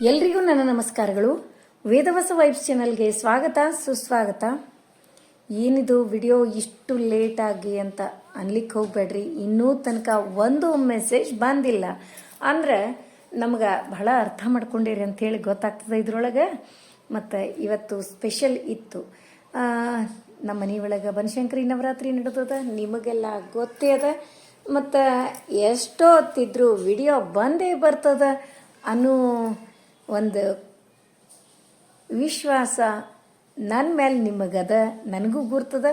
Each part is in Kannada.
ಎಲ್ರಿಗೂ ನನ್ನ ನಮಸ್ಕಾರಗಳು. ವೇದವಸ ವೈಬ್ಸ್ ಚಾನಲ್ಗೆ ಸ್ವಾಗತ, ಸುಸ್ವಾಗತ. ಏನಿದು ವಿಡಿಯೋ ಇಷ್ಟು ಲೇಟಾಗಿ ಅಂತ ಅನ್ಲಿಕ್ಕೆ ಹೋಗ್ಬೇಡ್ರಿ. ಇನ್ನೂ ತನಕ ಒಂದು ಮೆಸೇಜ್ ಬಂದಿಲ್ಲ. ಅಂದ್ರೆ ನಮ್ಗೆ ಬಹಳ ಅರ್ಥ ಮಾಡ್ಕೊಂಡಿರಿ ಅಂಥೇಳಿ ಗೊತ್ತಾಗ್ತದೆ ಇದ್ರೊಳಗೆ. ಮತ್ತು ಇವತ್ತು ಸ್ಪೆಷಲ್ ಇತ್ತು. ನಮ್ಮ ಮನೆ ಒಳಗೆ ಬನಶಂಕರಿ ನವರಾತ್ರಿ ನಡೆದದ, ನಿಮಗೆಲ್ಲ ಗೊತ್ತೇ ಅದ. ಮತ್ತು ಎಷ್ಟೋ ಹೊತ್ತಿದ್ರು ವಿಡಿಯೋ ಬಂದೇ ಬರ್ತದ ಅನ್ನೋ ಒಂದು ವಿಶ್ವಾಸ ನನ್ನ ಮೇಲೆ ನಿಮಗದ, ನನಗೂ ಗುರ್ತದ.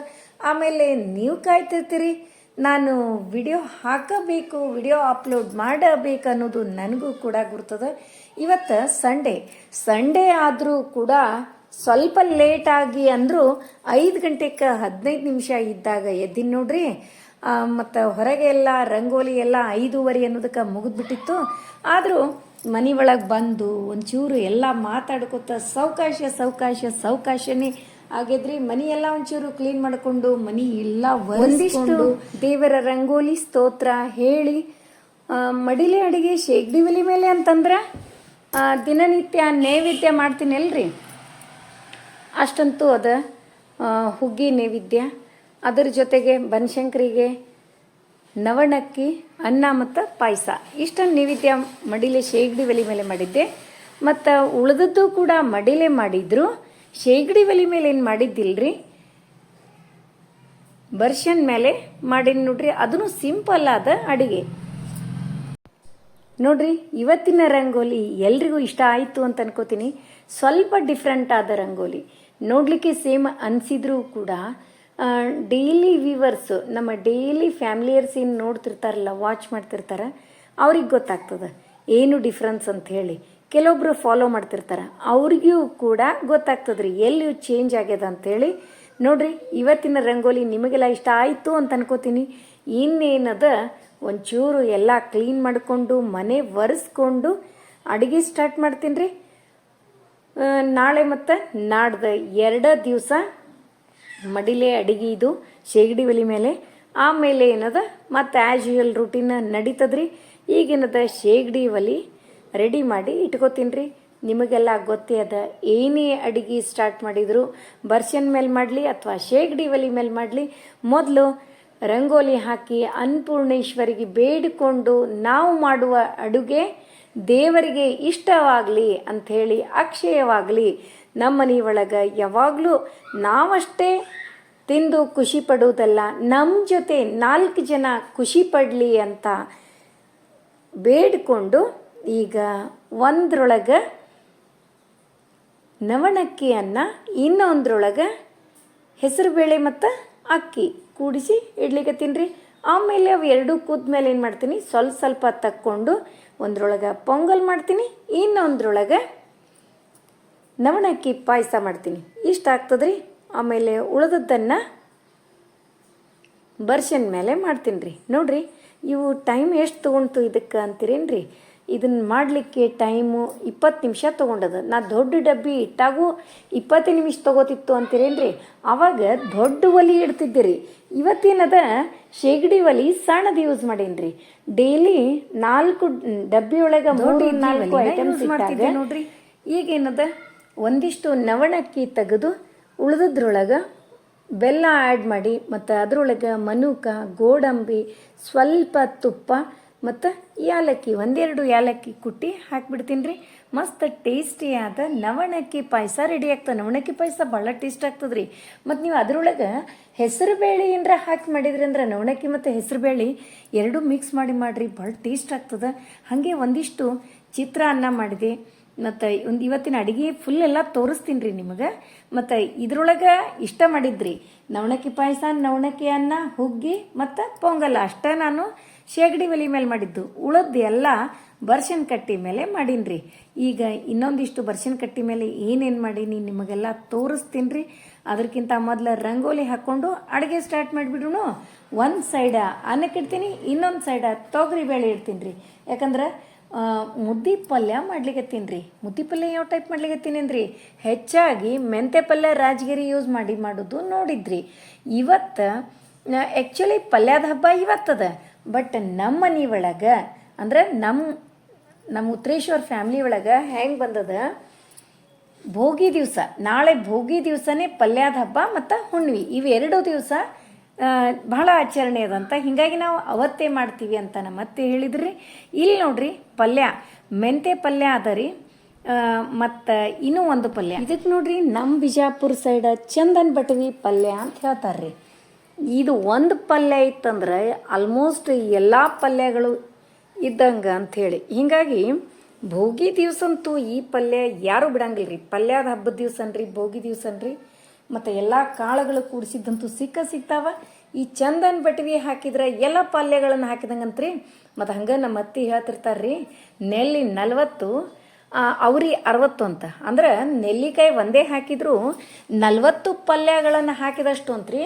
ಆಮೇಲೆ ನೀವು ಕಾಯ್ತಿರ್ತೀರಿ, ನಾನು ವಿಡಿಯೋ ಹಾಕಬೇಕು, ವಿಡಿಯೋ ಅಪ್ಲೋಡ್ ಮಾಡಬೇಕು ಅನ್ನೋದು ನನಗೂ ಕೂಡ ಗುರ್ತದ. ಇವತ್ತು ಸಂಡೇ ಸಂಡೇ ಆದರೂ ಕೂಡ ಸ್ವಲ್ಪ ಲೇಟಾಗಿ ಅಂದರೂ ಐದು ಗಂಟೆಗೆ ಹದಿನೈದು ನಿಮಿಷ ಇದ್ದಾಗ ಎದ್ದಿನ ನೋಡ್ರಿ. ಮತ್ತು ಹೊರಗೆ ಎಲ್ಲ ರಂಗೋಲಿ ಎಲ್ಲ ಐದೂವರೆ ಅನ್ನೋದಕ್ಕೆ ಮುಗಿದ್ಬಿಟ್ಟಿತ್ತು. ಆದರೂ ಮನೆ ಒಳಗೆ ಬಂದು ಒಂಚೂರು ಎಲ್ಲ ಮಾತಾಡ್ಕೊತ ಸಾವಕಾಶ ಸಾವಕಾಶ ಸಾವಕಾಶನೇ ಆಗಿದ್ರಿ. ಮನಿ ಎಲ್ಲ ಒಂಚೂರು ಕ್ಲೀನ್ ಮಾಡಿಕೊಂಡು, ಮನಿ ಎಲ್ಲ ಒಂದಿಷ್ಟು ದೇವರ ರಂಗೋಲಿ ಸ್ತೋತ್ರ ಹೇಳಿ ಮಡಿಲಿ ಮಡಿಲೆ ಅಡಿಗೆ ಶೇಗ್ಡಿ ಒಲಿ ಮೇಲೆ ಅಂತಂದ್ರೆ ದಿನನಿತ್ಯ ನೈವೇದ್ಯ ಮಾಡ್ತೀನಿ ಅಲ್ರಿ. ಅಷ್ಟಂತೂ ಅದ ಹುಗ್ಗಿ ನೈವೇದ್ಯ. ಅದರ ಜೊತೆಗೆ ಬನಶಂಕರಿಗೆ ನವಣಕ್ಕಿ ಅನ್ನ ಮತ್ತು ಪಾಯಸ. ಇಷ್ಟನ್ನು ನೈವೇದ್ಯ ಮಡಿಲೆ ಶೇಗಡಿ ಒಲೆ ಮೇಲೆ ಮಾಡಿದ್ದೆ. ಮತ್ತು ಉಳಿದದ್ದು ಕೂಡ ಮಡಿಲೆ ಮಾಡಿದ್ರು. ಶೇಗಡಿ ಒಲೆ ಮೇಲೆ ಏನು ಮಾಡಿದ್ದಿಲ್ರಿ? ಬರ್ಷನ್ ಮೇಲೆ ಮಾಡೀನಿ ನೋಡ್ರಿ. ಅದನ್ನು ಸಿಂಪಲ್ ಆದ ಅಡಿಗೆ. ನೋಡ್ರಿ, ಇವತ್ತಿನ ರಂಗೋಲಿ ಎಲ್ರಿಗೂ ಇಷ್ಟ ಆಯಿತು ಅಂತ ಅನ್ಕೋತೀನಿ. ಸ್ವಲ್ಪ ಡಿಫ್ರೆಂಟ್ ಆದ ರಂಗೋಲಿ. ನೋಡಲಿಕ್ಕೆ ಸೇಮ್ ಅನಿಸಿದ್ರೂ ಕೂಡ ಡೈಲಿ ವ್ಯೂವರ್ಸು ನಮ್ಮ ಡೈಲಿ ಫ್ಯಾಮಿಲಿಯರ್ಸ್ ಏನು ನೋಡ್ತಿರ್ತಾರಲ್ಲ ವಾಚ್ ಮಾಡ್ತಿರ್ತಾರೆ, ಅವ್ರಿಗೆ ಗೊತ್ತಾಗ್ತದೆ. ಏನು ಡಿಫ್ರೆನ್ಸ್ ಅಂತ ಹೇಳಿ. ಕೆಲವೊಬ್ರು ಫಾಲೋ ಮಾಡ್ತಿರ್ತಾರೆ, ಅವ್ರಿಗೂ ಕೂಡ ಗೊತ್ತಾಗ್ತದ್ರಿ. ಎಲ್ಲಿ ಚೇಂಜ್ ಆಗ್ಯದ ಅಂಥೇಳಿ ನೋಡ್ರಿ, ಇವತ್ತಿನ ರಂಗೋಲಿ ನಿಮಗೆಲ್ಲ ಇಷ್ಟ ಆಯಿತು ಅಂತ ಅನ್ಕೋತೀನಿ. ಇನ್ನೇನದ, ಒಂಚೂರು ಎಲ್ಲ ಕ್ಲೀನ್ ಮಾಡಿಕೊಂಡು, ಮನೆ ಒರೆಸ್ಕೊಂಡು ಅಡುಗೆ ಸ್ಟಾರ್ಟ್ ಮಾಡ್ತೀನಿ ರೀ ನಾಳೆ ಮತ್ತು ನಾಡ್ದು ಎರಡು ದಿವಸ ಮಡಿಲೆ ಅಡಿಗೆ ಇದು, ಶೇಗಡಿ ಒಲಿ ಮೇಲೆ. ಆಮೇಲೆ ಏನದ? ಮತ್ತು ಆ್ಯಸ್ ಯೂಶಲ್ ರೂಟೀನ್ ನಡೀತದ್ರಿ. ಈಗೇನದ ಶೇಗಡಿ ಒಲಿ ರೆಡಿ ಮಾಡಿ ಇಟ್ಕೋತೀನಿ ನಿಮಗೆಲ್ಲ ಗೊತ್ತೇ ಅದ, ಏನೇ ಅಡಿಗೆ ಸ್ಟಾರ್ಟ್ ಮಾಡಿದ್ರು ಬರ್ಷನ್ ಮೇಲೆ ಮಾಡಲಿ ಅಥವಾ ಶೇಗಡಿ ಒಲಿ ಮೇಲೆ ಮಾಡಲಿ, ಮೊದಲು ರಂಗೋಲಿ ಹಾಕಿ ಅನ್ನಪೂರ್ಣೇಶ್ವರಿಗೆ ಬೇಡಿಕೊಂಡು ನಾವು ಮಾಡುವ ಅಡುಗೆ ದೇವರಿಗೆ ಇಷ್ಟವಾಗಲಿ ಅಂಥೇಳಿ ಅಕ್ಷಯವಾಗಲಿ ನಮ್ಮ ಮನೆ ಒಳಗೆ ಯಾವಾಗಲೂ ನಾವಷ್ಟೇ ತಿಂದು ಖುಷಿ ಪಡುವುದಲ್ಲ ನಮ್ಮ ಜೊತೆ ನಾಲ್ಕು ಜನ ಖುಷಿ ಪಡಲಿ ಅಂತ ಬೇಡಿಕೊಂಡು ಈಗ ಒಂದ್ರೊಳಗೆ ನವಣಕ್ಕಿಯನ್ನು ಇನ್ನೊಂದ್ರೊಳಗೆ ಹೆಸರುಬೇಳೆ ಮತ್ತು ಅಕ್ಕಿ ಕೂಡಿಸಿ ಇಡ್ಲಿಕ್ಕೆ ತಿನ್ನಿರಿ ಆಮೇಲೆ ಅವು ಎರಡೂ ಕೂದ್ಮೇಲೆ ಏನು ಮಾಡ್ತೀನಿ, ಸ್ವಲ್ಪ ಸ್ವಲ್ಪ ತಕ್ಕೊಂಡು ಒಂದ್ರೊಳಗೆ ಪೊಂಗಲ್ ಮಾಡ್ತೀನಿ, ಇನ್ನೊಂದ್ರೊಳಗೆ ನವಣಕ್ಕಿ ಪಾಯಸ ಮಾಡ್ತೀನಿ. ಇಷ್ಟ ಆಗ್ತದ್ರಿ? ಆಮೇಲೆ ಉಳಿದದ್ದನ್ನು ಬರ್ಷನ್ ಮೇಲೆ ಮಾಡ್ತೀನಿ ರೀ ನೋಡ್ರಿ ಇವು ಟೈಮ್ ಎಷ್ಟು ತೊಗೊಂತು ಇದಕ್ಕೆ ಅಂತೀರೇನ್ರಿ? ಇದನ್ನು ಮಾಡಲಿಕ್ಕೆ ಟೈಮು ಇಪ್ಪತ್ತು ನಿಮಿಷ ತೊಗೊಂಡದ. ನಾ ದೊಡ್ಡ ಡಬ್ಬಿ ಇಟ್ಟಾಗೂ ಇಪ್ಪತ್ತು ನಿಮಿಷ ತೊಗೋತಿತ್ತು ಅಂತೀರೇನ್ರಿ? ಅವಾಗ ದೊಡ್ಡ ಒಲಿ ಇಡ್ತಿದ್ದೆ ರೀ ಇವತ್ತೇನದ? ಶೇಗಡಿ ಒಲಿ ಸಣ್ಣದು ಯೂಸ್ ಮಾಡೀನಿ ರೀ ಡೈಲಿ ನಾಲ್ಕು ಡಬ್ಬಿ ಒಳಗೆ ಮೂರು ನಾಲ್ಕು ಐಟಮ್ಸ್ ಮಾಡ್ತಿದ್ದೆ ನೋಡ್ರಿ. ಈಗೇನದ? ಒಂದಿಷ್ಟು ನವಣಕ್ಕಿ ತೆಗೆದು ಉಳಿದದ್ರೊಳಗೆ ಬೆಲ್ಲ ಆ್ಯಡ್ ಮಾಡಿ, ಮತ್ತು ಅದರೊಳಗೆ ಮನುಕ, ಗೋಡಂಬಿ, ಸ್ವಲ್ಪ ತುಪ್ಪ ಮತ್ತು ಏಲಕ್ಕಿ ಒಂದೆರಡು ಏಲಕ್ಕಿ ಕುಟ್ಟಿ ಹಾಕಿಬಿಡ್ತೀನಿ ರೀ ಮಸ್ತ್ ಟೇಸ್ಟಿಯಾದ ನವಣಕ್ಕಿ ಪಾಯಸ ರೆಡಿ ಆಗ್ತದೆ ನವಣಕ್ಕಿ ಪಾಯಸ ಭಾಳ ಟೇಸ್ಟ್ ಆಗ್ತದೆ ರೀ ಮತ್ತು ನೀವು ಅದರೊಳಗೆ ಹೆಸರು ಬೇಳೆ ಹಾಕಿ ಮಾಡಿದ್ರಿ ಅಂದ್ರೆ ನವಣಕ್ಕಿ ಮತ್ತು ಹೆಸರು ಬೇಳೆ ಎರಡೂ ಮಿಕ್ಸ್ ಮಾಡಿ ಮಾಡಿರಿ, ಭಾಳ ಟೇಸ್ಟ್ ಆಗ್ತದೆ. ಹಾಗೆ ಒಂದಿಷ್ಟು ಚಿತ್ರಾನ್ನ ಮಾಡಿದೆ. ಮತ್ತು ಒಂದು ಇವತ್ತಿನ ಅಡುಗೆ ಫುಲ್ ಎಲ್ಲ ತೋರಿಸ್ತೀನಿ ರೀ ನಿಮಗೆ. ಮತ್ತು ಇದ್ರೊಳಗೆ ಇಷ್ಟ ಮಾಡಿದ್ರಿ ನವಣಕ್ಕಿ ಪಾಯಸ, ನವಣಕ್ಕಿ ಅನ್ನ, ಹುಗ್ಗಿ ಮತ್ತು ಪೊಂಗಲ್ ಅಷ್ಟೇ ನಾನು ಶೇಗಡಿ ಒಲಿ ಮೇಲೆ ಮಾಡಿದ್ದು. ಉಳದ್ದು ಎಲ್ಲ ಬರ್ಷನ್ ಕಟ್ಟಿ ಮೇಲೆ ಮಾಡೀನಿ ರೀ ಈಗ ಇನ್ನೊಂದಿಷ್ಟು ಬರ್ಷನ್ ಕಟ್ಟಿ ಮೇಲೆ ಏನೇನು ಮಾಡೀನಿ ನಿಮಗೆಲ್ಲ ತೋರಿಸ್ತೀನಿ ರೀ ಅದಕ್ಕಿಂತ ಮೊದಲು ರಂಗೋಲಿ ಹಾಕ್ಕೊಂಡು ಅಡುಗೆ ಸ್ಟಾರ್ಟ್ ಮಾಡಿಬಿಡೋಣ ಒಂದು ಸೈಡ ಅನ್ನಕ್ಕೆ ಇಡ್ತೀನಿ ಇನ್ನೊಂದು ಸೈಡ ತೊಗರಿ ಬೇಳೆ ಇಡ್ತೀನಿ ರೀ ಯಾಕಂದ್ರೆ ಮುದ್ದೆ ಪಲ್ಯ ಮಾಡ್ಲಿಕತ್ತೀನಿ ರೀ. ಮುದ್ದೆ ಪಲ್ಯ ಯಾವ ಟೈಪ್ ಮಾಡ್ಲಿಕತ್ತೀನಿ ಅಂದ್ರಿ? ಹೆಚ್ಚಾಗಿ ಮೆಂತೆ ಪಲ್ಯ ರಾಜಗಿರಿ ಯೂಸ್ ಮಾಡಿ ಮಾಡೋದು ನೋಡಿದ್ರಿ. ಇವತ್ತು ಆ್ಯಕ್ಚುಲಿ ಪಲ್ಯದ ಹಬ್ಬ ಇವತ್ತದ. ಬಟ್ ನಮ್ಮ ಮನೆ ಒಳಗೆ, ಅಂದ್ರೆ ನಮ್ಮ ನಮ್ಮ ಉತ್ತರೇಶ್ವರ ಫ್ಯಾಮ್ಲಿ ಒಳಗೆ ಹೆಂಗೆ ಬಂದದ? ಭೋಗಿ ದಿವಸ, ನಾಳೆ ಭೋಗಿ ದಿವಸನೇ ಪಲ್ಯದ ಹಬ್ಬ ಮತ್ತು ಹುಣ್ಣಿ ಇವೆರಡು ದಿವಸ ಬಹಳ ಆಚರಣೆ ಅದಂತ ಹೀಗಾಗಿ ನಾವು ಅವತ್ತೇ ಮಾಡ್ತೀವಿ ಅಂತ ನಮ್ಮ ಮತ್ತೆ ಹೇಳಿದ್ರಿ. ಇಲ್ಲಿ ನೋಡ್ರಿ, ಪಲ್ಯ. ಮೆಂತೆ ಪಲ್ಯ ಅದ ರೀ. ಮತ್ತು ಇನ್ನೂ ಒಂದು ಪಲ್ಯ. ಇದಕ್ಕೆ ನೋಡ್ರಿ ನಮ್ಮ ಬಿಜಾಪುರ ಸೈಡ ಚಂದನ್ ಬಟವಿ ಪಲ್ಯ ಅಂತ ಹೇಳ್ತಾರೆ ರೀ ಇದು ಒಂದು ಪಲ್ಯ ಇತ್ತಂದ್ರೆ ಆಲ್ಮೋಸ್ಟ್ ಎಲ್ಲ ಪಲ್ಯಗಳು ಇದ್ದಂಗೆ ಅಂಥೇಳಿ ಹೀಗಾಗಿ ಭೋಗಿ ದಿವ್ಸಂತೂ ಈ ಪಲ್ಯ ಯಾರೂ ಬಿಡಂಗಿಲ್ಲ ರೀ ಪಲ್ಯದ ಹಬ್ಬದ ದಿವ್ಸನ್ರಿ, ಭೋಗಿ ದಿವ್ಸ ಅನ್ರಿ ಮತ್ತು ಎಲ್ಲ ಕಾಳುಗಳು ಕೂಡಿಸಿದ್ದಂತೂ ಸಿಕ್ಕ ಸಿಗ್ತಾವ. ಈ ಚಂದನ್ ಬಟ್ವಿ ಹಾಕಿದ್ರೆ ಎಲ್ಲ ಪಲ್ಯಗಳನ್ನು ಹಾಕಿದಂಗಂತ್ರಿ. ಮತ್ತು ಹಂಗೆ ನಮ್ಮ ಅತ್ತಿ ಹೇಳ್ತಿರ್ತಾರೆ ರೀ ನೆಲ್ಲಿ ನಲ್ವತ್ತು ಅವ್ರಿ ಅರವತ್ತು ಅಂತ. ಅಂದ್ರೆ ನೆಲ್ಲಿಕಾಯಿ ಒಂದೇ ಹಾಕಿದ್ರು ನಲ್ವತ್ತು ಪಲ್ಯಗಳನ್ನು ಹಾಕಿದಷ್ಟು ಅಂತ್ರಿ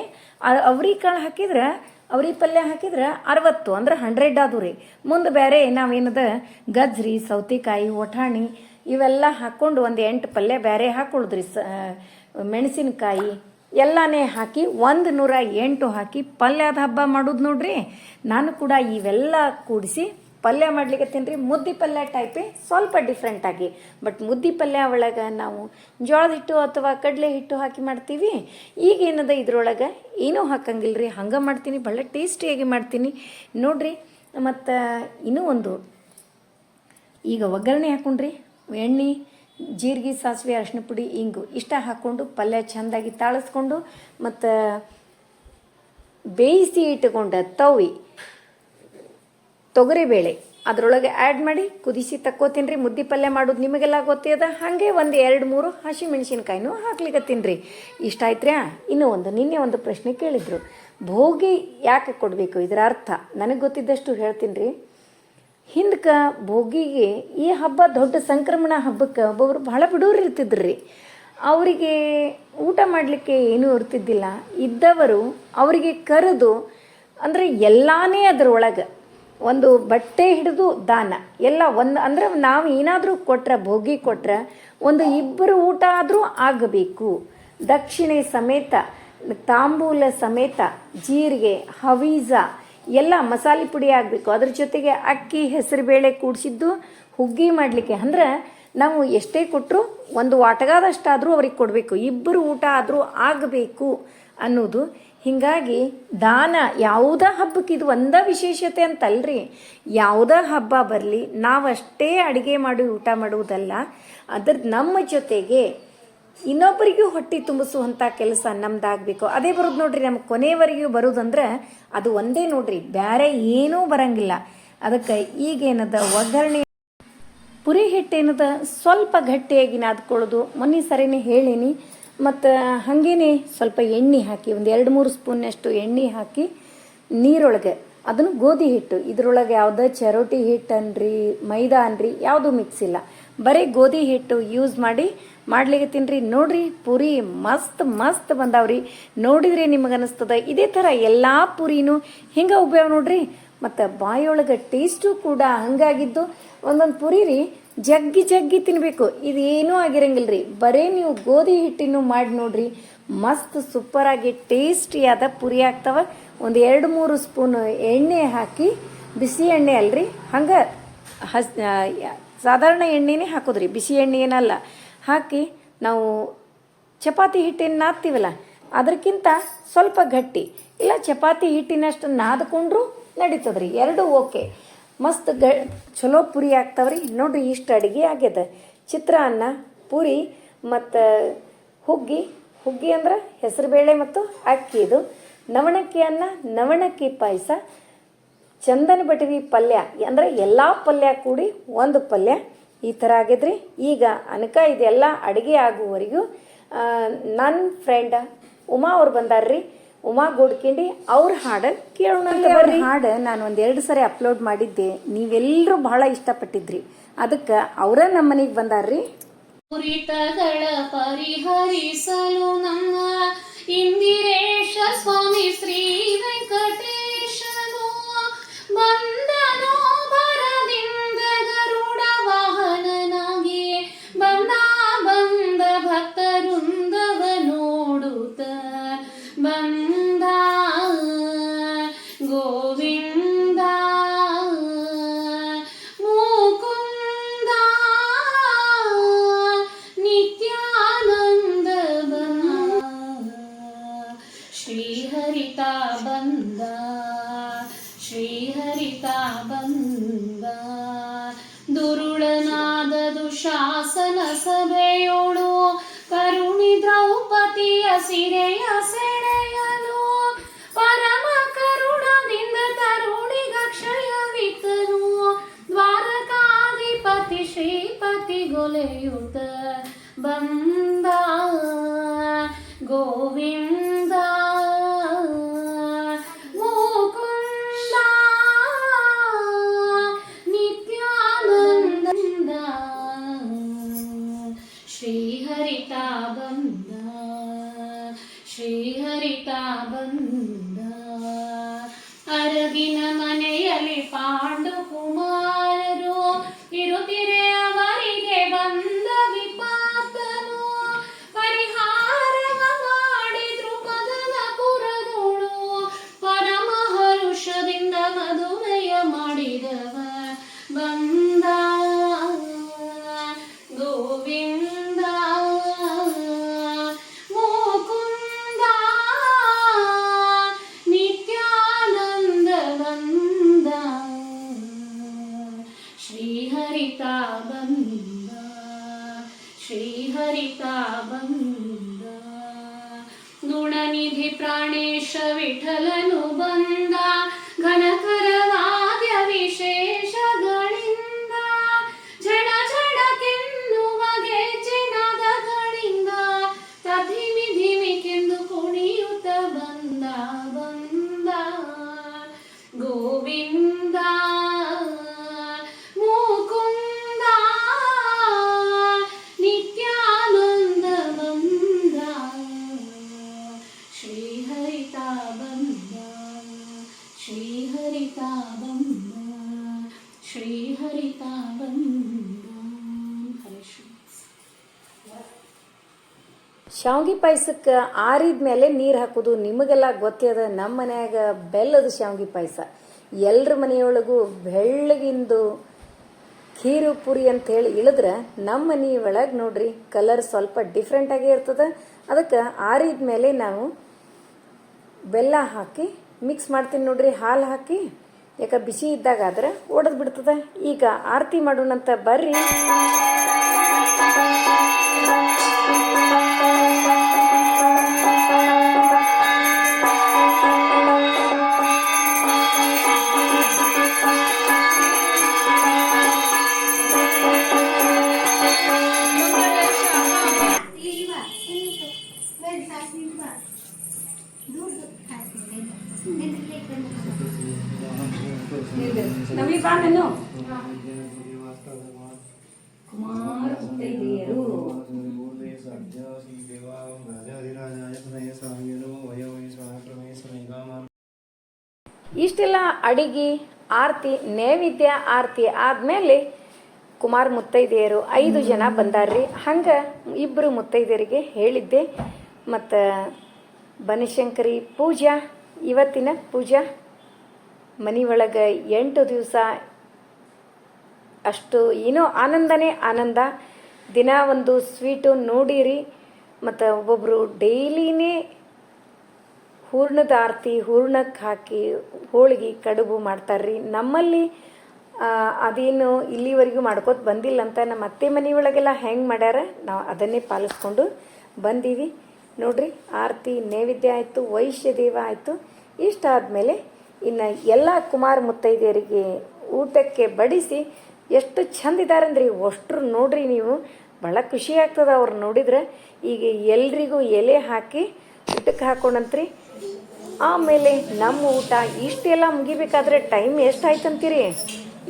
ಅವ್ರಿ ಕಾಳು ಹಾಕಿದ್ರೆ, ಅವ್ರಿ ಪಲ್ಯ ಹಾಕಿದ್ರೆ ಅರವತ್ತು. ಅಂದ್ರೆ ಹಂಡ್ರೆಡ್ ಅದು ರೀ ಮುಂದೆ ಬೇರೆ ನಾವೇನದ, ಗಜ್ರಿ, ಸೌತೆಕಾಯಿ, ಒಠಾಣಿ ಇವೆಲ್ಲ ಹಾಕ್ಕೊಂಡು ಒಂದು ಎಂಟು ಪಲ್ಯ ಬೇರೆ ಹಾಕೊಳ್ಳುದ್ರಿ ಸ ಮೆಣಸಿನಕಾಯಿ ಎಲ್ಲನೇ ಹಾಕಿ ಒಂದು ನೂರ ಎಂಟು ಹಾಕಿ ಪಲ್ಯದ ಹಬ್ಬ ಮಾಡೋದು ನೋಡ್ರಿ. ನಾನು ಕೂಡ ಇವೆಲ್ಲ ಕೂಡಿಸಿ ಪಲ್ಯ ಮಾಡ್ಲಿಕ್ಕೆ ರೀ. ಮುದ್ದೆ ಪಲ್ಯ ಟೈಪೇ ಸ್ವಲ್ಪ ಡಿಫ್ರೆಂಟಾಗಿ ಬಟ್ ಮುದ್ದೆ ಪಲ್ಯ ಒಳಗೆ ನಾವು ಜೋಳದ ಹಿಟ್ಟು ಅಥವಾ ಕಡಲೆ ಹಿಟ್ಟು ಹಾಕಿ ಮಾಡ್ತೀವಿ. ಈಗ ಏನದ ಇದ್ರೊಳಗೆ? ಏನೂ ಹಾಕಂಗಿಲ್ಲ ರೀ ಹಂಗೆ ಮಾಡ್ತೀನಿ. ಭಾಳ ಟೇಸ್ಟಿಯಾಗಿ ಮಾಡ್ತೀನಿ. ನೋಡ್ರಿ. ಮತ್ತು ಇನ್ನೂ ಒಂದು. ಈಗ ಒಗ್ಗರಣೆ ಹಾಕೊಂಡ್ರಿ. ಎಣ್ಣೆ ಜೀರಿಗೆ ಸಾಸಿವೆ ಅರಿಶಿನ ಪುಡಿ, ಇಂಗು ಇಷ್ಟ ಹಾಕ್ಕೊಂಡು ಪಲ್ಯ ಚೆಂದಾಗಿ ತಾಳಿಸ್ಕೊಂಡು ಮತ್ತು ಬೇಯಿಸಿ ಇಟ್ಟುಕೊಂಡ ತವಿ ತೊಗರಿಬೇಳೆ ಅದರೊಳಗೆ ಆ್ಯಡ್ ಮಾಡಿ ಕುದಿಸಿ ತಕ್ಕೋತೀನಿ ರೀ ಮುದ್ದೆ ಪಲ್ಯ ಮಾಡೋದು ನಿಮಗೆಲ್ಲ ಗೊತ್ತಿದೆ ಹಾಗೆ ಒಂದು ಎರಡು ಮೂರು ಹಸಿ ಮೆಣಸಿನ್ಕಾಯಿನೂ ಹಾಕ್ಲಿಕ್ಕತ್ತೀನಿ ರೀ ಇಷ್ಟ ಆಯ್ತ್ರ್ಯಾ? ಇನ್ನೂ ಒಂದು ನಿನ್ನೆ ಒಂದು ಪ್ರಶ್ನೆ ಕೇಳಿದರು. ಭೋಗಿ ಯಾಕೆ ಕೊಡಬೇಕು ಇದರ ಅರ್ಥ? ನನಗೆ ಗೊತ್ತಿದ್ದಷ್ಟು ಹೇಳ್ತೀನಿ ರೀ ಹಿಂದಕ್ಕೆ ಭೋಗಿಗೆ ಈ ಹಬ್ಬ ದೊಡ್ಡ ಸಂಕ್ರಮಣ ಹಬ್ಬಕ್ಕೆ ಒಬ್ಬೊಬ್ರು ಭಾಳ ಬಿಡೋರು ಇರ್ತಿದ್ರು. ಅವರಿಗೆ ಊಟ ಮಾಡಲಿಕ್ಕೆ ಏನೂ ಇರ್ತಿದ್ದಿಲ್ಲ. ಇದ್ದವರು ಅವರಿಗೆ ಕರೆದು, ಅಂದರೆ ಎಲ್ಲಾನೇ ಅದರೊಳಗೆ ಒಂದು ಬಟ್ಟೆ ಹಿಡಿದು ದಾನ. ಎಲ್ಲ ಒಂದು, ಅಂದರೆ ನಾವು ಏನಾದರೂ ಕೊಟ್ರೆ, ಭೋಗಿ ಕೊಟ್ರೆ ಒಂದು ಇಬ್ಬರು ಊಟ ಆದರೂ ಆಗಬೇಕು. ದಕ್ಷಿಣೆ ಸಮೇತ, ತಾಂಬೂಲ ಸಮೇತ, ಜೀರಿಗೆ, ಹವೀಜ ಎಲ್ಲ ಮಸಾಲೆ ಪುಡಿ ಆಗಬೇಕು. ಅದ್ರ ಜೊತೆಗೆ ಅಕ್ಕಿ ಹೆಸರುಬೇಳೆ ಕೂಡಿಸಿದ್ದು ಹುಗ್ಗಿ ಮಾಡಲಿಕ್ಕೆ. ಅಂದ್ರೆ ನಾವು ಎಷ್ಟೇ ಕೊಟ್ಟರು ಒಂದು ವಾಟಗಾದಷ್ಟಾದರೂ ಅವ್ರಿಗೆ ಕೊಡಬೇಕು. ಇಬ್ಬರು ಊಟ ಆದರೂ ಆಗಬೇಕು ಅನ್ನೋದು. ಹೀಗಾಗಿ ದಾನ ಯಾವುದೇ ಹಬ್ಬಕ್ಕೆ ಇದು ಒಂದ ವಿಶೇಷತೆ ಅಂತಲ್ರಿ. ಯಾವುದೇ ಹಬ್ಬ ಬರಲಿ, ನಾವಷ್ಟೇ ಅಡುಗೆ ಮಾಡಿ ಊಟ ಮಾಡುವುದಲ್ಲ. ಅದ್ರ ನಮ್ಮ ಜೊತೆಗೆ ಇನ್ನೊಬ್ಬರಿಗೂ ಹೊಟ್ಟೆ ತುಂಬಿಸುವಂಥ ಕೆಲಸ ನಮ್ದಾಗಬೇಕು. ಅದೇ ಬರೋದು ನೋಡ್ರಿ ನಮ್ಗೆ ಕೊನೆಯವರೆಗೂ ಬರೋದಂದ್ರೆ ಅದು ಒಂದೇ ನೋಡ್ರಿ ಬೇರೆ ಏನೂ ಬರಂಗಿಲ್ಲ. ಅದಕ್ಕೆ ಈಗೇನದ ಒಗ್ಗರಣೆ ಪುರಿ ಹಿಟ್ಟೇನದ ಸ್ವಲ್ಪ ಗಟ್ಟಿಯಾಗಿ ನಾದ್ಕೊಳ್ಳೋದು. ಮೊನ್ನೆ ಸರಿನೇ ಹೇಳೀನಿ. ಮತ್ತು ಹಾಗೇನೆ ಸ್ವಲ್ಪ ಎಣ್ಣೆ ಹಾಕಿ, ಒಂದು ಎರಡು ಮೂರು ಸ್ಪೂನ್ನಷ್ಟು ಎಣ್ಣೆ ಹಾಕಿ ನೀರೊಳಗೆ, ಅದನ್ನು ಗೋಧಿ ಹಿಟ್ಟು, ಇದರೊಳಗೆ ಯಾವುದೇ ಚರೋಟಿ ಹಿಟ್ಟು ಅನ್ರಿ, ಮೈದಾ ಅನ್ರಿ, ಯಾವುದೂ ಮಿಕ್ಸ್ ಇಲ್ಲ. ಬರೀ ಗೋಧಿ ಹಿಟ್ಟು ಯೂಸ್ ಮಾಡಿ ಮಾಡ್ಲಿಕ್ಕೆ ತಿನ್ರಿ. ನೋಡ್ರಿ, ಪುರಿ ಮಸ್ತ್ ಮಸ್ತ್ ಬಂದಾವ್ರಿ. ನೋಡಿದ್ರೆ ನಿಮಗೆ ಅನಿಸ್ತದ. ಇದೇ ಥರ ಎಲ್ಲ ಪುರಿನೂ ಹಿಂಗೆ ಉಪಯೋಗ ನೋಡ್ರಿ? ಮತ್ತು ಬಾಯೊಳಗೆ ಟೇಸ್ಟು ಕೂಡ ಹಂಗಾಗಿದ್ದು ಒಂದೊಂದು ಪುರಿ ರೀ ಜಗ್ಗಿ ಜಗ್ಗಿ ತಿನ್ನಬೇಕು ಇದೇನೂ ಆಗಿರಂಗಿಲ್ಲ ರೀ ಬರೀ ನೀವು ಗೋಧಿ ಹಿಟ್ಟಿನೂ ಮಾಡಿ ನೋಡ್ರಿ. ಮಸ್ತ್ ಸೂಪರಾಗಿ ಟೇಸ್ಟಿಯಾದ ಪುರಿ ಆಗ್ತವ. ಒಂದು ಎರಡು ಮೂರು ಸ್ಪೂನ್ ಎಣ್ಣೆ ಹಾಕಿ, ಬಿಸಿ ಎಣ್ಣೆ ಅಲ್ರಿ. ಹಂಗೆ ಹಸ್ ಸಾಧಾರಣ ಎಣ್ಣೆನೇ ಹಾಕೋದ್ರಿ. ಬಿಸಿ ಎಣ್ಣೆ ಏನಲ್ಲ. ಹಾಕಿ ನಾವು ಚಪಾತಿ ಹಿಟ್ಟಿನ ನಾದ್ತೀವಲ್ಲ, ಅದಕ್ಕಿಂತ ಸ್ವಲ್ಪ ಗಟ್ಟಿ. ಇಲ್ಲ, ಚಪಾತಿ ಹಿಟ್ಟಿನಷ್ಟು ನಾದ್ಕೊಂಡ್ರು ನಡೀತದ್ರಿ. ಎರಡು ಓಕೆ. ಮಸ್ತ್ ಗ, ಚಲೋ ಪುರಿ ಆಗ್ತಾವ್ರಿ. ನೋಡ್ರಿ, ಇಷ್ಟು ಅಡುಗೆ ಆಗ್ಯದ. ಚಿತ್ರಾನ್ನ ಪುರಿ, ಮತ್ತು ಹುಗ್ಗಿ. ಹುಗ್ಗಿ ಅಂದ್ರೆ ಹೆಸರುಬೇಳೆ ಮತ್ತು ಅಕ್ಕಿ ಇದು. ನವಣಕ್ಕಿ ಅನ್ನ, ನವಣಕ್ಕಿ ಪಾಯಸ, ಚಂದನ ಬಟವಿ ಪಲ್ಯ. ಅಂದರೆ ಎಲ್ಲ ಪಲ್ಯ ಕೂಡಿ ಒಂದು ಪಲ್ಯ. ಈ ಥರ ಆಗಿದ್ರಿ. ಈಗ ಅನಕ ಇದೆಲ್ಲ ಅಡುಗೆ ಆಗುವವರೆಗೂ ನನ್ನ ಫ್ರೆಂಡ್ ಉಮಾ ಅವ್ರು ಬಂದಾರ್ರಿ. ಉಮಾ ಗೋಡ್ಕಿಂಡಿ ಅವ್ರ ಹಾಡು ಕೇಳೋಣ ಅವ್ರ ಹಾಡು ನಾನು ಒಂದೆರಡು ಸರಿ ಅಪ್ಲೋಡ್ ಮಾಡಿದ್ದೆ. ನೀವೆಲ್ಲರೂ ಬಹಳ ಇಷ್ಟಪಟ್ಟಿದ್ರಿ. ಅದಕ್ಕೆ ಅವರ ನಮ್ಮ ಮನೆಗೆ ಬಂದಾರ್ರಿ. ಕುರಿತಗಳ ಪರಿಹರಿಸಲು ನಮ್ಮ ಇಂದಿರೇಶ ಸ್ವಾಮಿ ಶ್ರೀ ವೆಂಕಟೇಶನು ಬಂದನೋ ಗೊಲೆಯುತ ಬಂದ ಗೋವಿಂದ ಪಾಯಸಕ್ಕೆ ಆರಿದ ಮೇಲೆ ನೀರು ಹಾಕೋದು ನಿಮಗೆಲ್ಲ ಗೊತ್ತಿದೆ. ನಮ್ಮ ಮನ್ಯಾಗ ಬೆಲ್ಲದ ಶಾವ್ಗೆ ಪಾಯಸ. ಎಲ್ಲರ ಮನೆಯೊಳಗೂ ಬೆಳ್ಳಗಿಂದು ಖೀರು ಪುರಿ ಅಂತ ಹೇಳಿ ಇಳಿದ್ರೆ ನಮ್ಮ ಮನೆ ಒಳಗೆ ನೋಡ್ರಿ ಕಲರ್ ಸ್ವಲ್ಪ ಡಿಫ್ರೆಂಟ್ ಆಗೇ ಇರ್ತದೆ. ಅದಕ್ಕೆ ಆರಿದ ಮೇಲೆ ನಾವು ಬೆಲ್ಲ ಹಾಕಿ ಮಿಕ್ಸ್ ಮಾಡ್ತೀನಿ ನೋಡ್ರಿ. ಹಾಲು ಹಾಕಿ, ಯಾಕೆ ಬಿಸಿ ಇದ್ದಾಗ ಆದ್ರೆ ಒಡೆದು ಬಿಡ್ತದೆ. ಈಗ ಆರತಿ ಮಾಡೋಣಂತ ಬರ್ರಿ. ಇಷ್ಟೆಲ್ಲ ಅಡಿಗೆ, ಆರತಿ, ನೈವೇದ್ಯ, ಆರತಿ ಆದ್ಮೇಲೆ ಕುಮಾರ್ ಮುತ್ತೈದೆಯರು ಐದು ಜನ ಬಂದಾರ್ರಿ. ಹಂಗೆ ಇಬ್ಬರು ಮುತ್ತೈದೆಯರಿಗೆ ಹೇಳಿದ್ದೆ. ಮತ್ತು ಬನಶಂಕರಿ ಪೂಜಾ, ಇವತ್ತಿನ ಪೂಜಾ. ಮನೆ ಒಳಗೆ ಎಂಟು ದಿವಸ ಅಷ್ಟು ಏನೋ ಆನಂದನೇ ಆನಂದ. ದಿನ ಒಂದು ಸ್ವೀಟು ನೋಡಿರಿ. ಮತ್ತು ಒಬ್ಬೊಬ್ಬರು ಡೈಲಿನೇ ಹೂರ್ಣದ ಆರತಿ ಹೂರ್ಣಕ್ಕೆ ಹಾಕಿ ಹೋಳಿಗೆ, ಕಡುಬು ಮಾಡ್ತಾರ್ರಿ. ನಮ್ಮಲ್ಲಿ ಅದೇನು ಇಲ್ಲಿವರೆಗೂ ಮಾಡ್ಕೋತ ಬಂದಿಲ್ಲ ಅಂತ ನಮ್ಮ ಅತ್ತೆ ಮನೆಯೊಳಗೆಲ್ಲ ಹೆಂಗೆ ಮಾಡ್ಯಾರ, ನಾವು ಅದನ್ನೇ ಪಾಲಿಸ್ಕೊಂಡು ಬಂದೀವಿ. ನೋಡ್ರಿ, ಆರತಿ ನೈವೇದ್ಯ ಆಯಿತು, ವೈಶ್ಯ ದೇವ ಆಯಿತು. ಇಷ್ಟ ಆದಮೇಲೆ ಇನ್ನು ಎಲ್ಲ ಕುಮಾರ ಮುತ್ತೈದೆಯರಿಗೆ ಊಟಕ್ಕೆ ಬಡಿಸಿ ಎಷ್ಟು ಚಂದ ಇದಾರಂದ್ರಿ. ಅಷ್ಟ್ರು ನೋಡ್ರಿ ನೀವು. ಭಾಳ ಖುಷಿ ಆಗ್ತದೆ ಅವ್ರು ನೋಡಿದ್ರೆ. ಈಗ ಎಲ್ರಿಗೂ ಎಲೆ ಹಾಕಿ ಊಟಕ್ಕೆ ಹಾಕೊಂಡಂತ್ರಿ. ಆಮೇಲೆ ನಮ್ಮ ಊಟ ಇಷ್ಟೆಲ್ಲ ಮುಗಿಬೇಕಾದ್ರೆ ಟೈಮ್ ಎಷ್ಟಾಯ್ತು ಅಂತೀರಿ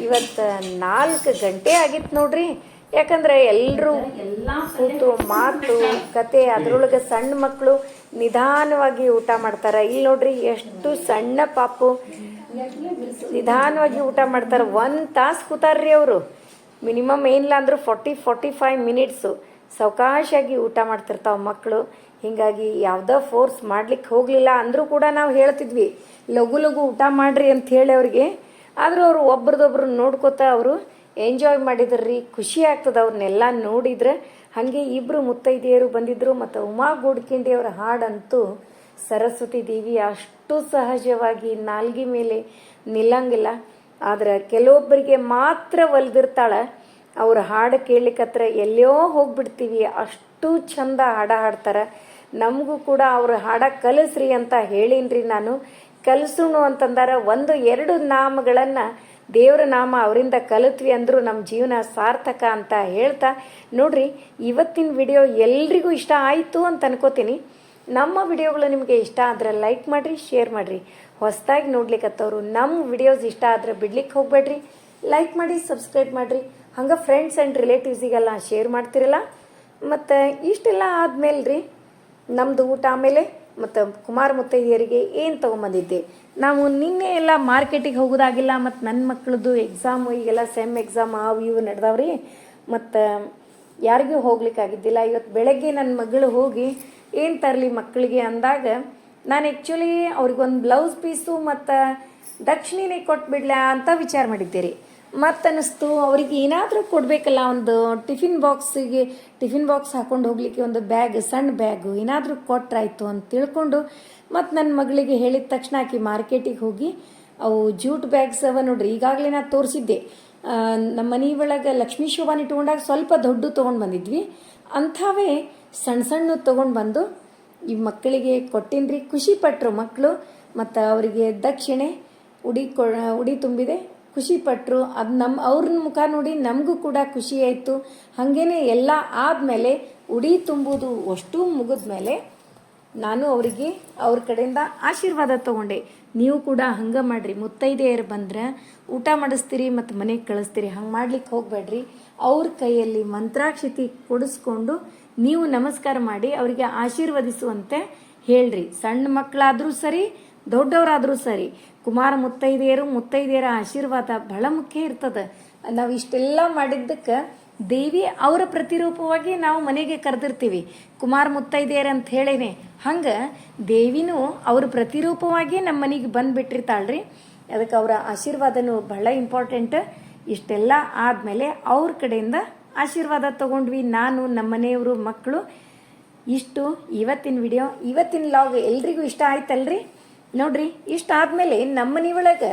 ಇವತ್ತು ನಾಲ್ಕು ಗಂಟೆ ಆಗಿತ್ತು ನೋಡ್ರಿ. ಯಾಕಂದ್ರೆ ಎಲ್ಲರೂ ಎಲ್ಲ ಕೂತು ಮಾತು ಕತೆ ಅದರೊಳಗೆ ಸಣ್ಣ ಮಕ್ಕಳು ನಿಧಾನವಾಗಿ ಊಟ ಮಾಡ್ತಾರೆ. ಇಲ್ಲಿ ನೋಡ್ರಿ ಎಷ್ಟು ಸಣ್ಣ ಪಾಪು. ನಿಧಾನವಾಗಿ ಊಟ ಮಾಡ್ತಾರೆ. ಒಂದು ತಾಸು ಕೂತಾರ್ರಿ ಅವರು. ಮಿನಿಮಮ್ ಏನಿಲ್ಲ ಅಂದರೂ ಫೋರ್ಟಿ ಫೋರ್ಟಿ ಫೈವ್ ಮಿನಿಟ್ಸು ಸಾವಕಾಶಾಗಿ ಊಟ ಮಾಡ್ತಿರ್ತಾವೆ ಮಕ್ಕಳು ಹೀಗಾಗಿ ಯಾವುದೋ ಫೋರ್ಸ್ ಮಾಡ್ಲಿಕ್ಕೆ ಹೋಗಲಿಲ್ಲ ಅಂದರೂ ಕೂಡ ನಾವು ಹೇಳ್ತಿದ್ವಿ ಲಘು ಲಘು ಊಟ ಮಾಡ್ರಿ ಅಂತ ಹೇಳಿ ಅವ್ರಿಗೆ. ಆದರೂ ಅವರು ಒಬ್ರದೊಬ್ರು ನೋಡ್ಕೋತಾ ಅವರು ಎಂಜಾಯ್ ಮಾಡಿದ್ರಿ, ಖುಷಿ ಆಗ್ತದೆ ಅವ್ರನ್ನೆಲ್ಲ ನೋಡಿದ್ರೆ. ಹಾಗೆ ಇಬ್ಬರು ಮುತ್ತೈದೆಯರು ಬಂದಿದ್ರು, ಮತ್ತು ಉಮಾ ಗೋಡ್ಕಿಂಡಿಯವರ ಹಾಡಂತೂ ಸರಸ್ವತಿ ದೇವಿ ಅಷ್ಟು ಸಹಜವಾಗಿ ನಾಲ್ಗೆ ಮೇಲೆ ನಿಲ್ಲಂಗಿಲ್ಲ. ಆದ್ರೆ ಕೆಲವೊಬ್ಬರಿಗೆ ಮಾತ್ರ ಒಲ್ದಿರ್ತಾಳೆ. ಅವ್ರ ಹಾಡು ಕೇಳಲಿಕ್ಕತ್ರ ಎಲ್ಲೋ ಹೋಗ್ಬಿಡ್ತೀವಿ, ಅಷ್ಟು ಚಂದ ಹಾಡ ಹಾಡ್ತಾರೆ. ನಮಗೂ ಕೂಡ ಅವ್ರ ಹಾಡ ಕಲಿಸ್ರಿ ಅಂತ ಹೇಳಿನ್ರಿ ನಾನು. ಕಲಿಸೋಣ ಅಂತಂದಾರ ಒಂದು ಎರಡು ನಾಮಗಳನ್ನು ದೇವರ ನಾಮ ಅವರಿಂದ ಕಲಿತ್ವಿ ಅಂದರೂ ನಮ್ಮ ಜೀವನ ಸಾರ್ಥಕ ಅಂತ ಹೇಳ್ತಾ, ನೋಡ್ರಿ, ಇವತ್ತಿನ ವಿಡಿಯೋ ಎಲ್ರಿಗೂ ಇಷ್ಟ ಆಯಿತು ಅಂತ ಅನ್ಕೋತೀನಿ. ನಮ್ಮ ವಿಡಿಯೋಗಳು ನಿಮಗೆ ಇಷ್ಟ ಆದರೆ ಲೈಕ್ ಮಾಡಿರಿ ಶೇರ್ ಮಾಡಿರಿ. ಹೊಸದಾಗಿ ನೋಡ್ಲಿಕ್ಕತ್ತವರು ನಮ್ಮ ವಿಡಿಯೋಸ್ ಇಷ್ಟ ಆದರೆ ಬಿಡ್ಲಿಕ್ಕೆ ಹೋಗ್ಬೇಡ್ರಿ. ಲೈಕ್ ಮಾಡಿ ಸಬ್ಸ್ಕ್ರೈಬ್ ಮಾಡಿರಿ. ಹಂಗೆ ಫ್ರೆಂಡ್ಸ್ ಆ್ಯಂಡ್ ರಿಲೇಟಿವ್ಸಿಗೆಲ್ಲ ಶೇರ್ ಮಾಡ್ತಿರಲ್ಲ. ಮತ್ತು ಇಷ್ಟೆಲ್ಲ ಆದಮೇಲೆ ರೀ ನಮ್ಮದು ಊಟ ಆಮೇಲೆ ಮತ್ತು ಕುಮಾರ ಮುತ್ತೈದೆಯರಿಗೆ ಏನು ತೊಗೊಂಬಂದಿದ್ದೆ? ನಾವು ನಿನ್ನೆ ಎಲ್ಲ ಮಾರ್ಕೆಟಿಗೆ ಹೋಗೋದಾಗಿಲ್ಲ, ಮತ್ತು ನನ್ನ ಮಕ್ಕಳದ್ದು ಎಕ್ಸಾಮು ಈಗೆಲ್ಲ ಸೆಮ್ ಎಕ್ಸಾಮ್ ಅವು ಇವು ನಡೆದವ್ರಿ. ಮತ್ತು ಯಾರಿಗೂ ಹೋಗ್ಲಿಕ್ಕಾಗಿದ್ದಿಲ್ಲ ಇವತ್ತು ಬೆಳಗ್ಗೆ ನನ್ನ ಮಗಳು ಹೋಗಿ ಏನು ತರಲಿ ಮಕ್ಕಳಿಗೆ ಅಂದಾಗ, ನಾನು ಆ್ಯಕ್ಚುಲಿ ಅವ್ರಿಗೊಂದು ಬ್ಲೌಸ್ ಪೀಸು ಮತ್ತು ದಕ್ಷಿಣಿನೇ ಕೊಟ್ಬಿಡ್ಲ ಅಂತ ವಿಚಾರ ಮಾಡಿದ್ದೆ ರೀ ಮತ್ತು ಅನ್ನಿಸ್ತು ಅವ್ರಿಗೆ ಏನಾದರೂ ಕೊಡಬೇಕಲ್ಲ, ಒಂದು ಟಿಫಿನ್ ಬಾಕ್ಸಿಗೆ ಟಿಫಿನ್ ಬಾಕ್ಸ್ ಹಾಕೊಂಡು ಹೋಗ್ಲಿಕ್ಕೆ ಒಂದು ಬ್ಯಾಗ್ ಸಣ್ಣ ಬ್ಯಾಗು ಏನಾದರೂ ಕೊಟ್ಟರಾಯ್ತು ಅಂತ ತಿಳ್ಕೊಂಡು ಮತ್ತು ನನ್ನ ಮಗಳಿಗೆ ಹೇಳಿದ ತಕ್ಷಣ ಆಕೆ ಮಾರ್ಕೆಟಿಗೆ ಹೋಗಿ, ಅವು ಜೂಟ್ ಬ್ಯಾಗ್ಸ್ ಅವ ನೋಡ್ರಿ, ಈಗಾಗಲೇ ನಾ ತೋರಿಸಿದ್ದೆ. ನಮ್ಮ ಮನೆ ಒಳಗೆ ಲಕ್ಷ್ಮೀ ಶೋಭಾನ ಇಟ್ಕೊಂಡಾಗ ಸ್ವಲ್ಪ ದೊಡ್ಡ ತೊಗೊಂಡು ಬಂದಿದ್ವಿ. ಅಂಥವೇ ಸಣ್ಣ ಸಣ್ಣ ತೊಗೊಂಡು ಬಂದು, ಈ ಮಕ್ಕಳಿಗೆ ಕೊಟ್ಟಿನ್ರಿ, ಖುಷಿ ಪಟ್ಟರು ಮಕ್ಕಳು ಮತ್ತು ಅವರಿಗೆ ದಕ್ಷಿಣೆ, ಉಡಿ ಕೊ ಉಡಿ ತುಂಬಿದೆ. ಖುಷಿ ಪಟ್ಟರು ಅದು ನಮ್ಮ ಅವ್ರ ಮುಖ ನೋಡಿ ನಮಗೂ ಕೂಡ ಖುಷಿ ಆಯಿತು. ಹಾಗೇನೆ ಎಲ್ಲ ಆದಮೇಲೆ ಉಡಿ ತುಂಬುವುದು ಅಷ್ಟು ಮುಗಿದ್ಮೇಲೆ ನಾನು ಅವರಿಗೆ ಅವ್ರ ಕಡೆಯಿಂದ ಆಶೀರ್ವಾದ ತಗೊಂಡೆ. ನೀವು ಕೂಡ ಹಂಗೆ ಮಾಡಿರಿ. ಮುತ್ತೈದೆಯರು ಬಂದ್ರೆ ಊಟ ಮಾಡಿಸ್ತೀರಿ ಮತ್ತು ಮನೆಗೆ ಕಳಿಸ್ತೀರಿ. ಹಂಗೆ ಮಾಡ್ಲಿಕ್ಕೆ ಹೋಗಬೇಡ್ರಿ. ಅವ್ರ ಕೈಯಲ್ಲಿ ಮಂತ್ರಾಕ್ಷತಿ ಕೊಡಿಸ್ಕೊಂಡು ನೀವು ನಮಸ್ಕಾರ ಮಾಡಿ ಅವರಿಗೆ ಆಶೀರ್ವದಿಸುವಂತೆ ಹೇಳ್ರಿ. ಸಣ್ಣ ಮಕ್ಕಳಾದರೂ ಸರಿ, ದೊಡ್ಡವರಾದರೂ ಸರಿ. ಕುಮಾರ ಮುತ್ತೈದೆಯರು ಮುತ್ತೈದೆಯರ ಆಶೀರ್ವಾದ ಬಹಳ ಮುಖ್ಯ ಇರ್ತದೆ. ನಾವು ಇಷ್ಟೆಲ್ಲ ಮಾಡಿದ್ದಕ್ಕೆ ದೇವಿ ಅವರ ಪ್ರತಿರೂಪವಾಗಿ ನಾವು ಮನೆಗೆ ಕರೆದಿರ್ತೀವಿ. ಕುಮಾರ ಮುತ್ತೈದೆಯರ್ ಅಂತ ಹೇಳೇನೆ. ಹಂಗೆ ದೇವಿನೂ ಅವ್ರ ಪ್ರತಿರೂಪವಾಗಿ ನಮ್ಮ ಮನೆಗೆ ಬಂದ್ಬಿಟ್ಟಿರ್ತಾಳ್ರಿ. ಅದಕ್ಕೆ ಅವರ ಆಶೀರ್ವಾದನೂ ಬಹಳ ಇಂಪಾರ್ಟೆಂಟ್ ಇಷ್ಟೆಲ್ಲ ಆದಮೇಲೆ ಅವ್ರ ಕಡೆಯಿಂದ ಆಶೀರ್ವಾದ ತಗೊಂಡ್ವಿ ನಾನು ನಮ್ಮ ಮನೆಯವರು ಮಕ್ಕಳು ಇಷ್ಟು ಇವತ್ತಿನ ವಿಡಿಯೋ. ಇವತ್ತಿನ ಲಾಗ್ ಎಲ್ರಿಗೂ ಇಷ್ಟ ಆಯ್ತಲ್ರಿ? ನೋಡ್ರಿ ಇಷ್ಟ ಆದಮೇಲೆ ನಮ್ಮ ಒಳಗೆ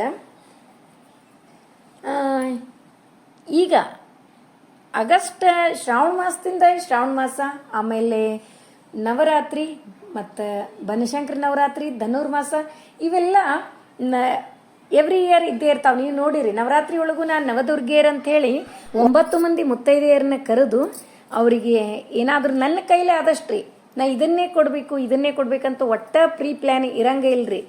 ಈಗ ಆಗಸ್ಟ್ ಶ್ರಾವಣ ಮಾಸದಿಂದ ಶ್ರಾವಣ ಮಾಸ, ಆಮೇಲೆ ನವರಾತ್ರಿ ಮತ್ತು ಬನಶಂಕರ ನವರಾತ್ರಿ ಧನುರ್ಮಾಸ ಇವೆಲ್ಲ ನ ಎವ್ರಿ ಇಯರ್ ಇದ್ದೇ ಇರ್ತಾವೆ. ನೀವು ನೋಡಿರಿ, ನವರಾತ್ರಿ ಒಳಗೂ ನಾನು ನವದುರ್ಗೆಯರ್ ಅಂತ ಹೇಳಿ ಒಂಬತ್ತು ಮಂದಿ ಮುತ್ತೈದೆಯರನ್ನ ಕರೆದು ಅವರಿಗೆ ಏನಾದರೂ ನನ್ನ ಕೈಲೇ ಆದಷ್ಟು ರೀ ನಾ ಇದನ್ನೇ ಕೊಡಬೇಕು, ಇದನ್ನೇ ಕೊಡ್ಬೇಕಂತ ಒಟ್ಟ ಪ್ರೀ ಪ್ಲ್ಯಾನ್ ಇರಂಗೇ ಇಲ್ರಿ.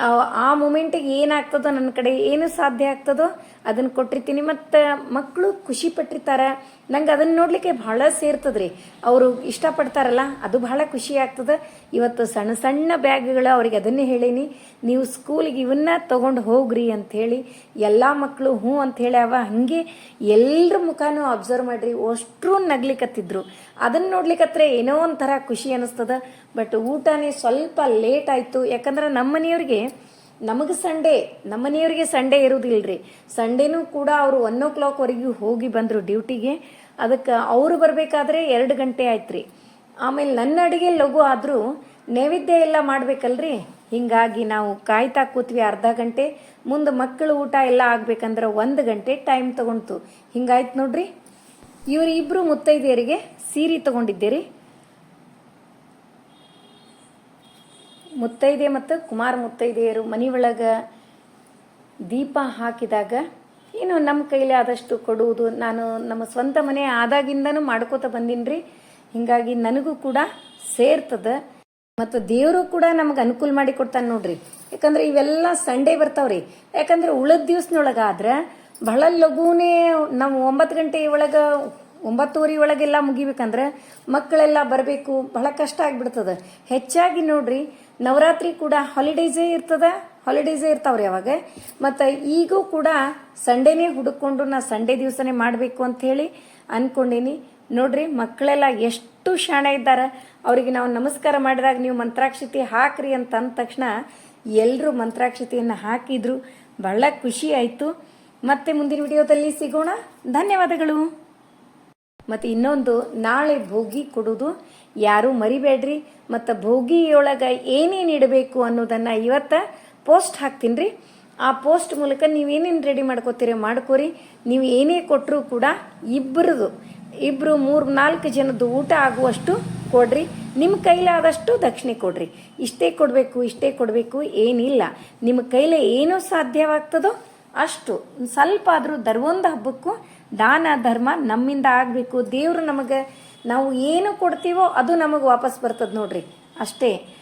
ಆ- ಮೂಮೆಂಟಿಗೆ ಏನಾಗ್ತದೋ ನನ್ನ ಕಡೆ, ಏನು ಸಾಧ್ಯ ಆಗ್ತದೋ ಅದನ್ನು ಕೊಟ್ಟಿರ್ತೀನಿ. ಮತ್ತು ಮಕ್ಕಳು ಖುಷಿ ಪಟ್ಟಿರ್ತಾರೆ. ನಂಗೆ ಅದನ್ನು ನೋಡಲಿಕ್ಕೆ ಭಾಳ ಸೇರ್ತದ್ರಿ. ಅವರು ಇಷ್ಟಪಡ್ತಾರಲ್ಲ, ಅದು ಬಹಳ ಖುಷಿ ಆಗ್ತದೆ. ಇವತ್ತು ಸಣ್ಣ ಸಣ್ಣ ಬ್ಯಾಗ್ಗಳು ಅವ್ರಿಗೆ ಅದನ್ನೇ ಹೇಳೀನಿ. ನೀವು ಸ್ಕೂಲಿಗೆ ಇವನ್ನ ತೊಗೊಂಡು ಹೋಗ್ರಿ ಅಂತ ಹೇಳಿ, ಎಲ್ಲ ಮಕ್ಕಳು ಹ್ಞೂ ಅಂತ ಹೇಳಿ ಅವ ಹಾಗೆ ಎಲ್ಲರ ಮುಖನೂ ಅಬ್ಸರ್ವ್ ಮಾಡ್ರಿ. ಅಷ್ಟು ನಗ್ಲಿಕತ್ತಿದ್ರು. ಅದನ್ನು ನೋಡ್ಲಿಕ್ಕತ್ರೆ ಏನೋ ಒಂಥರ ಖುಷಿ ಅನಿಸ್ತದ. ಬಟ್ ಊಟನೇ ಸ್ವಲ್ಪ ಲೇಟ್ ಆಯಿತು. ಯಾಕಂದ್ರೆ ನಮ್ಮ ಮನೆಯವ್ರಿಗೆ ನಮಗೆ ಸಂಡೇ, ನಮ್ಮ ಮನೆಯವರಿಗೆ ಸಂಡೇ ಇರೋದಿಲ್ರಿ. ಸಂಡೇನೂ ಕೂಡ ಅವರು ಒನ್ ಓ ಕ್ಲಾಕ್ವರೆಗೂ ಹೋಗಿ ಬಂದರು ಡ್ಯೂಟಿಗೆ. ಅದಕ್ಕೆ ಅವರು ಬರಬೇಕಾದ್ರೆ ಎರಡು ಗಂಟೆ ಆಯ್ತು ರೀ ಆಮೇಲೆ ನನ್ನ ಅಡುಗೆ ಲಘು ಆದರೂ ನೈವೇದ್ಯ ಎಲ್ಲ ಮಾಡ್ಬೇಕಲ್ರಿ? ಹಿಂಗಾಗಿ ನಾವು ಕಾಯ್ತಾ ಕೂತ್ವಿ ಅರ್ಧ ಗಂಟೆ. ಮುಂದೆ ಮಕ್ಕಳು ಊಟ ಎಲ್ಲ ಆಗ್ಬೇಕಂದ್ರೆ ಒಂದು ಗಂಟೆ ಟೈಮ್ ತಗೊಂತು ಹಿಂಗಾಯ್ತು ನೋಡ್ರಿ. ಇವರಿಬ್ಬರು ಮುತ್ತೈದೆಯರಿಗೆ ಸೀರೆ ತಗೊಂಡಿದ್ದೀರಿ. ಮುತ್ತೈದೆ ಮತ್ತು ಕುಮಾರ ಮುತ್ತೈದೆಯರು ಮನೆಯೊಳಗೆ ದೀಪ ಹಾಕಿದಾಗ, ಏನು ನಮ್ಮ ಕೈಲಿ ಆದಷ್ಟು ಕೊಡುವುದು? ನಾನು ನಮ್ಮ ಸ್ವಂತ ಮನೆ ಆದಾಗಿಂದನೂ ಮಾಡ್ಕೋತ ಬಂದೀನಿ ಹಿಂಗಾಗಿ ನನಗೂ ಕೂಡ ಸೇರ್ತದ. ಮತ್ತು ದೇವರು ಕೂಡ ನಮಗೆ ಅನುಕೂಲ ಮಾಡಿ ಕೊಡ್ತಾನೆ ನೋಡ್ರಿ. ಯಾಕಂದ್ರೆ ಇವೆಲ್ಲ ಸಂಡೇ ಬರ್ತಾವ್ರಿ. ಯಾಕಂದ್ರೆ ಉಳಿದ ದಿವಸನೊಳಗಾದ್ರೆ ಬಹಳ ಲಘುನೇ ನಾವು ಒಂಬತ್ತು ಗಂಟೆ ಒಳಗೆ ಒಂಬತ್ತುವರೆ ಒಳಗೆಲ್ಲ ಮುಗಿಬೇಕಂದ್ರೆ ಮಕ್ಕಳೆಲ್ಲ ಬರಬೇಕು, ಬಹಳ ಕಷ್ಟ ಆಗ್ಬಿಡ್ತದೆ. ಹೆಚ್ಚಾಗಿ ನೋಡ್ರಿ, ನವರಾತ್ರಿ ಕೂಡ ಹಾಲಿಡೇಸೇ ಇರ್ತದ ಹಾಲಿಡೇಸೇ ಇರ್ತಾವ್ರಿ ಅವಾಗ ಮತ್ತು ಈಗೂ ಕೂಡ ಸಂಡೇನೇ ಹುಡುಕೊಂಡು ನಾ ಸಂಡೇ ದಿವಸನೇ ಮಾಡಬೇಕು ಅಂತ ಹೇಳಿ ಅನ್ಕೊಂಡಿನಿ. ನೋಡ್ರಿ, ಮಕ್ಕಳೆಲ್ಲ ಎಷ್ಟು ಶಾಣೆ ಇದ್ದಾರೆ. ಅವರಿಗೆ ನಾವು ನಮಸ್ಕಾರ ಮಾಡಿದಾಗ ನೀವು ಮಂತ್ರಾಕ್ಷತೆ ಹಾಕ್ರಿ ಅಂತ ಅಂದ ತಕ್ಷಣ ಎಲ್ಲರೂ ಮಂತ್ರಾಕ್ಷತೆಯನ್ನು ಹಾಕಿದ್ರು. ಬಹಳ ಖುಷಿ ಆಯಿತು. ಮತ್ತೆ ಮುಂದಿನ ವಿಡಿಯೋದಲ್ಲಿ ಸಿಗೋಣ. ಧನ್ಯವಾದಗಳು. ಮತ್ತು ಇನ್ನೊಂದು, ನಾಳೆ ಭೋಗಿ ಕೊಡೋದು ಯಾರೂ ಮರಿಬೇಡ್ರಿ. ಮತ್ತು ಭೋಗಿಯೊಳಗೆ ಏನೇನು ಇಡಬೇಕು ಅನ್ನೋದನ್ನು ಇವತ್ತು ಪೋಸ್ಟ್ ಹಾಕ್ತೀನಿ ರೀ ಆ ಪೋಸ್ಟ್ ಮೂಲಕ ನೀವೇನೇನು ರೆಡಿ ಮಾಡ್ಕೋತೀರಿ ಮಾಡ್ಕೋರಿ. ನೀವು ಏನೇ ಕೊಟ್ಟರೂ ಕೂಡ ಇಬ್ಬರದು ಇಬ್ಬರು ಮೂರು, ನಾಲ್ಕು ಜನದ್ದು ಊಟ ಆಗುವಷ್ಟು ಕೊಡ್ರಿ. ನಿಮ್ಮ ಕೈಲಾದಷ್ಟು ದಕ್ಷಿಣೆ ಕೊಡ್ರಿ. ಇಷ್ಟೇ ಕೊಡಬೇಕು ಇಷ್ಟೇ ಕೊಡಬೇಕು ಏನಿಲ್ಲ. ನಿಮ್ಮ ಕೈಲೇ ಏನು ಸಾಧ್ಯವಾಗ್ತದೋ ಅಷ್ಟು. ಸ್ವಲ್ಪ ಆದರೂ ದರ್ವೊಂದು ಹಬ್ಬಕ್ಕೂ ದಾನ, ಧರ್ಮ ನಮ್ಮಿಂದ ಆಗಬೇಕು. ದೇವರು ನಮಗೆ ನಾವು ಏನು ಕೊಡ್ತೀವೋ ಅದು ನಮಗೆ ವಾಪಸ್ ಬರ್ತದೆ ನೋಡ್ರಿ. ಅಷ್ಟೇ.